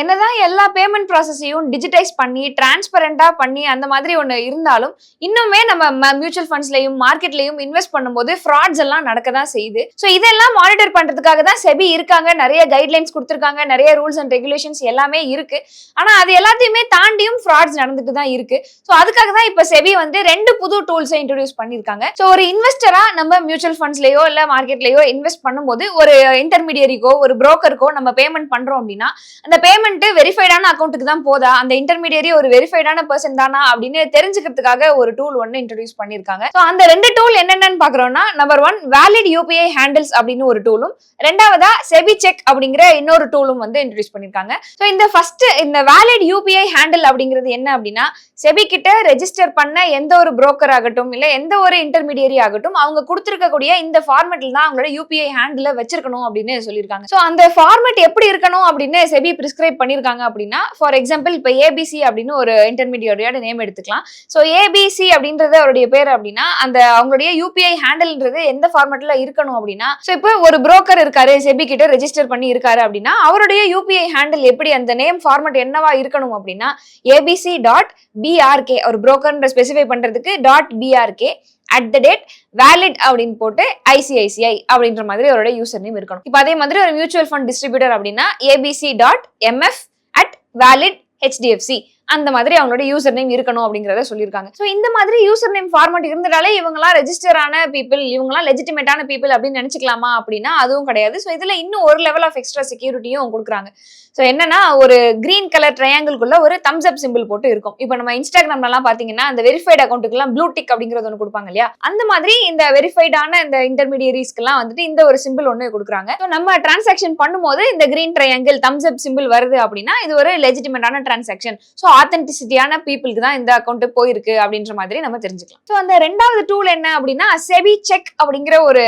என்னதான் எல்லா payment ப்ராசஸையும் digitise பண்ணி டிரான்ஸ்பரண்டா பண்ணி அந்த மாதிரி ஒன்று இருந்தாலும் இன்னுமே நம்ம மியூச்சுவல் ஃபண்ட்ஸ்லையும் மார்க்கெட்லையும் இன்வெஸ்ட் பண்ணும்போது ஃப்ராட்ஸ் எல்லாம் நடக்க தான் செய்யுது. ஸோ இதெல்லாம் மானிட்டர் பண்றதுக்காக தான் செபி இருக்காங்க. நிறைய கைட்லைன்ஸ் கொடுத்துருக்காங்க. நிறைய ரூல்ஸ் அண்ட் ரெகுலேஷன்ஸ் எல்லாமே இருக்கு. ஆனா அது எல்லாத்தையுமே தாண்டியும் ஃப்ராட்ஸ் நடந்துட்டு தான் இருக்கு. ஸோ அதுக்காக தான் இப்போ செபி வந்து ரெண்டு புது டூல்ஸை இன்ட்ரடியூஸ் பண்ணியிருக்காங்க. ஸோ ஒரு இன்வெஸ்டரா நம்ம மியூச்சுவல் ஃபண்ட்ஸ்லயோ இல்ல மார்க்கெட்லயோ இன்வெஸ்ட் பண்ணும்போது ஒரு இன்டர்மீடியரிக்கோ ஒரு புரோக்கருக்கோ நம்ம பேமெண்ட் பண்றோம் அப்படின்னா அந்த பேமெண்ட் வெரிஃபைடான அக்கௌண்ட்டுக்கு தான் போதா? அந்த இன்டர்மீடியரி ஒரு வெரிஃபைடான பர்சன் தானா? அப்படின்னு தெரிஞ்சுக்கிறதுக்காக ஒரு டூல் ஒன்னு இன்ட்ரடியூஸ் பண்ணிருக்காங்க ஸோ அந்த ரெண்டு டூல் என்னென்னு பார்க்குறோம்னா number one valid UPI handles அப்படின்னு ஒரு டூலும் ரெண்டாவதா செபி செக் அப்படிங்கிற இன்னொரு டூலும் வந்து இன்ட்ரடியூஸ் பண்ணிருக்காங்க ஸோ இந்த ஃபர்ஸ்ட் இந்த வேலிட் யூபிஐ ஹேண்டில் அப்படிங்கிறது என்ன அப்படின்னா செபி கிட்ட ரெஜிஸ்டர் பண்ண எந்த ஒரு புரோக்கர் ஆகட்டும் இல்லை எந்த ஒரு இன்டர்மீடியரி ஆகட்டும் அவங்க கொடுத்துருக்கக்கூடிய இந்த ஃபார்மெட்ல தான் அவங்களோட யூபிஐ ஹேண்டில் வச்சிருக்கணும் அப்படின்னு சொல்லியிருக்காங்க. ஸோ அந்த ஃபார்மெட் எப்படி இருக்கணும் அப்படின்னு செபி பிரிஸ்கிரைப் பண்ணியிருக்காங்க அப்படின்னா ஃபார் எக்ஸாம்பிள் இப்போ ஏபிசி அப்படின்னு ஒரு இன்டர்மீடியரியோட நேம் எடுத்துக்கலாம். ஸோ ஏபிசி அப்படின்றது அவருடைய பேர் அப்படின்னா அந்த அவங்களுடைய யூபிஐ ஹேண்டில்ன்றது எந்த ஃபார்மெட்ல இருக்கணும் அப்படின்னா ஸோ இப்போ ஒரு புரோக்கர் இருக்காரு செபி கிட்ட ரெஜிஸ்டர் பண்ணி இருக்காரு அப்படின்னா அவருடைய யூபிஐ ஹேண்டில் எப்படி அந்த நேம் ஃபார்மெட் என்னவா இருக்கணும் அப்படின்னா ஏபிசி டாட் பிஆர்கே ஒரு புரோக்கர்ன்ற ஸ்பெசிஃபை பண்ணுறதுக்கு dot BRK at the rate valid அப்படின்னு போட்டு ஐசிஐசிஐ அப்படின்ற மாதிரி அவரோட யூசர் நேம் இருக்கணும். இப்போ அதே மாதிரி ஒரு மியூச்சுவல் ஃபண்ட் டிஸ்ட்ரிபியூட்டர் அப்படின்னா ABC dot MF at valid HDFC அந்த மாதிரி அவங்களோட யூசர் நேம் இருக்கணும் அப்படிங்கறத சொல்லியிருக்காங்க. ஸோ இந்த மாதிரி யூசர் நேம் ஃபார்மட் இருந்ததாலே இவங்கலாம் ரெஜிஸ்டரான பீப்புள் இவங்கலாம் லெஜிட்டிமேட்டான பீப்புள் அப்படின்னு நினைச்சுக்கலாமா அப்படின்னா அதுவும் கிடையாது. ஸோ இதுல இன்னும் ஒரு லெவல் ஆஃப் எக்ஸ்ட்ரா செக்யூரிட்டியும் கொடுக்குறாங்க. ஸோ என்னன்னா ஒரு கிரீன் கலர் ட்ரையாங்கிள்குள்ள ஒரு தம்ஸ் அப் சிம்பிள் போட்டு இருக்கும். இப்போ நம்ம இன்ஸ்டாகிராம்லாம் பாத்தீங்கன்னா அந்த வெரிஃபைட் அக்கௌண்ட்டுக்குலாம் ப்ளூ டிக் அப்படிங்கிறது ஒன்று கொடுப்பாங்க இல்லையா? அந்த மாதிரி இந்த வெரிஃபைடான இந்த இன்டர்மீடியரிஸ்க்குலாம் வந்துட்டு இந்த ஒரு சிம்பிள் ஒன்று கொடுக்குறாங்க. ஸோ நம்ம டிரான்சாக்ஷன் பண்ணும்போது இந்த green triangle thumbs up simple வருது அப்படின்னா இது ஒரு லெஜிட்டிமேட்டான டிரான்சாக்ஷன் ஸோ ஆத்தென்டிசிட்டியான பீப்புளுக்கு தான் இந்த அக்கௌண்ட் போயிருக்கு அப்படின்ற மாதிரி நம்ம தெரிஞ்சுக்கலாம். ஸோ அந்த ரெண்டாவது டூல் என்ன அப்படின்னா செபி செக் அப்படிங்கிற ஒரு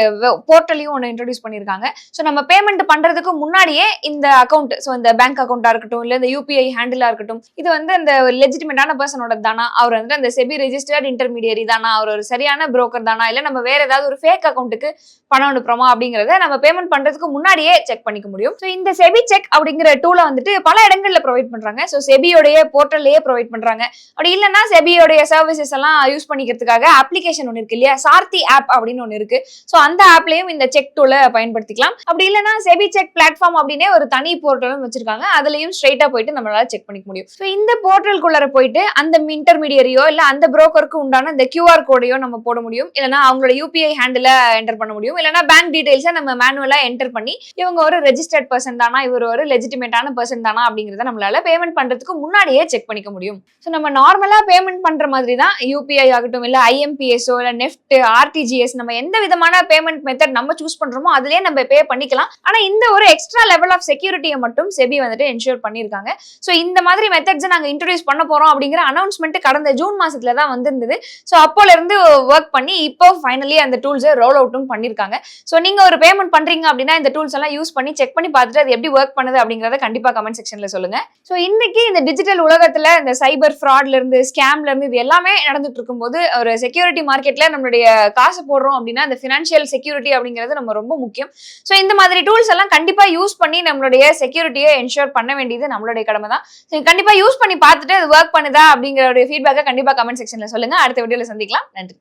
போர்ட்டலையும் ஒன்று இன்ட்ரடியூஸ் பண்ணியிருக்காங்க. ஸோ நம்ம பேமெண்ட் பண்றதுக்கு முன்னாடியே இந்த அக்கௌண்ட் ஸோ இந்த பேங்க் அக்கௌண்ட்டாக இருக்கட்டும் இல்லை இந்த யூபிஐ ஹேண்டிலாக இருக்கட்டும் இது வந்து அந்த லெஜிட்டிமேட்டான பர்சனோட தானா? அவர் வந்து அந்த செபி ரெஜிஸ்டர்ட் இன்டர்மீடியரி தானா? அவர் ஒரு சரியான புரோக்கர் தானா? இல்லை நம்ம வேற ஏதாவது ஒரு ஃபேக் அக்கௌண்ட்டுக்கு பணம் அனுப்புறோமா அப்படிங்கிறத நம்ம பேமெண்ட் பண்றதுக்கு முன்னாடியே செக் பண்ணிக்க முடியும். ஸோ இந்த செபி செக் அப்படிங்கிற டூலை வந்துட்டு பல இடங்கள்ல ப்ரொவைட் பண்றாங்க. ஸோ செபியோடைய போர்ட்டல் போர்ட்டல்லையே ப்ரொவைட் பண்றாங்க. அப்படி இல்லைன்னா செபியோடைய சர்வீசஸ் எல்லாம் யூஸ் பண்ணிக்கிறதுக்காக அப்ளிகேஷன் ஒன்று இருக்கு இல்லையா? சார்த்தி ஆப் அப்படின்னு ஒன்று இருக்கு. ஸோ அந்த ஆப்லயும் இந்த செக் டூலை பயன்படுத்திக்கலாம். அப்படி இல்லைன்னா செபி செக் பிளாட்ஃபார்ம் அப்படின்னே ஒரு தனி போர்ட்டலும் வச்சிருக்காங்க. அதுலயும் ஸ்ட்ரைட்டா போயிட்டு நம்மளால செக் பண்ணிக்க முடியும். ஸோ இந்த போர்ட்டலுக்குள்ளார போயிட்டு அந்த இன்டர்மீடியரியோ இல்ல அந்த புரோக்கருக்கு உண்டான இந்த கியூஆர் கோடையோ நம்ம போட முடியும். இல்லைன்னா அவங்களோட யூபிஐ ஹேண்டில் என்டர் பண்ண முடியும். இல்லைன்னா பேங்க் டீடைல்ஸை நம்ம மேனுவலா என்டர் பண்ணி இவங்க ஒரு ரெஜிஸ்டர்ட் பர்சன் தானா? இவர் ஒரு லெஜிட்டிமேட்டான பர்சன் தானா? அப்படிங்கிறத நம்மளால பேமெண்ட் பண்றதுக்கு முன்னாடியே செக் பண்ணிக்க முடியும். ஸோ நம்ம நார்மலா பேமெண்ட் பண்ற மாதிரி தான் யூபிஐ ஆகட்டும் இல்ல ஐஎம்பிஎஸ்ஓ இல்ல நெஃப்ட் ஆர்டிஜிஎஸ் நம்ம எந்த விதமான பேமெண்ட் மெத்தட் நம்ம சூஸ் பண்றோமோ அதுலேயே நம்ம பே பண்ணிக்கலாம். ஆனா இந்த ஒரு எக்ஸ்ட்ரா லெவல் ஆஃப் செக்யூரிட்டியை மட்டும் செபி வந்துட்டு என்ஷூர் பண்ணியிருக்காங்க. ஸோ இந்த மாதிரி மெத்தட்ஸை நாங்கள் இன்ட்ரடியூஸ் பண்ண போறோம் அப்படிங்கிற அனௌன்ஸ்மெண்ட் கடந்த ஜூன் மாசத்துல தான் வந்திருந்தது. ஸோ அப்போல இருந்து ஒர்க் பண்ணி இப்போ ஃபைனலி அந்த டூல்ஸை ரோல் அவுட்டும் பண்ணியிருக்காங்க. ஸோ நீங்க ஒரு பேமெண்ட் பண்றீங்க அப்படின்னா இந்த டூல்ஸ் எல்லாம் யூஸ் பண்ணி செக் பண்ணி பார்த்துட்டு அது எப்படி ஒர்க் பண்ணுது அப்படிங்கறத கண்டிப்பா கமெண்ட் செக்ஷன்ல சொல்லுங்க. ஸோ இன்னைக்கு இந்த டிஜிட்டல் உலகத்துல இந்த சைபர் ஃப்ராட்ல இருந்து ஸ்கேம்ல இருந்து இது எல்லாமே நடந்துட்டு இருக்கும்போது ஒரு செக்யூரிட்டி மார்க்கெட்ல நம்மளுடைய காசு போடுறோம் அப்படின்னா இந்த ஃபினான்ஷியல் செக்யூரிட்டி அப்படிங்கிறது நம்ம ரொம்ப முக்கியம். ஸோ இந்த மாதிரி டூல்ஸ் எல்லாம் கண்டிப்பா யூஸ் பண்ணி நம்மளுடைய செக்யூரிட்டியை என்ஷூர் பண்ண வேண்டியது நம்மளுடைய கடமை தான். ஸோ கண்டிப்பா யூஸ் பண்ணி பார்த்துட்டு அது ஒர்க் பண்ணுதா அப்படிங்கிற ஃபீட்பேக்கை கண்டிப்பா கமெண்ட் செக்ஷன்ல சொல்லுங்க. அடுத்த வீடியோல சந்திக்கலாம். நன்றி.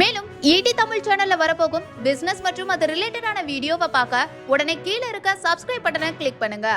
மேலும் ஈடி தமிழ் சேனல்ல வரப்போகும் பிசினஸ் மற்றும் அது ரிலேட்டடான வீடியோவை பார்க்க உடனே கீழே இருக்க சப்ஸ்கிரைப் பட்டனை கிளிக் பண்ணுங்க.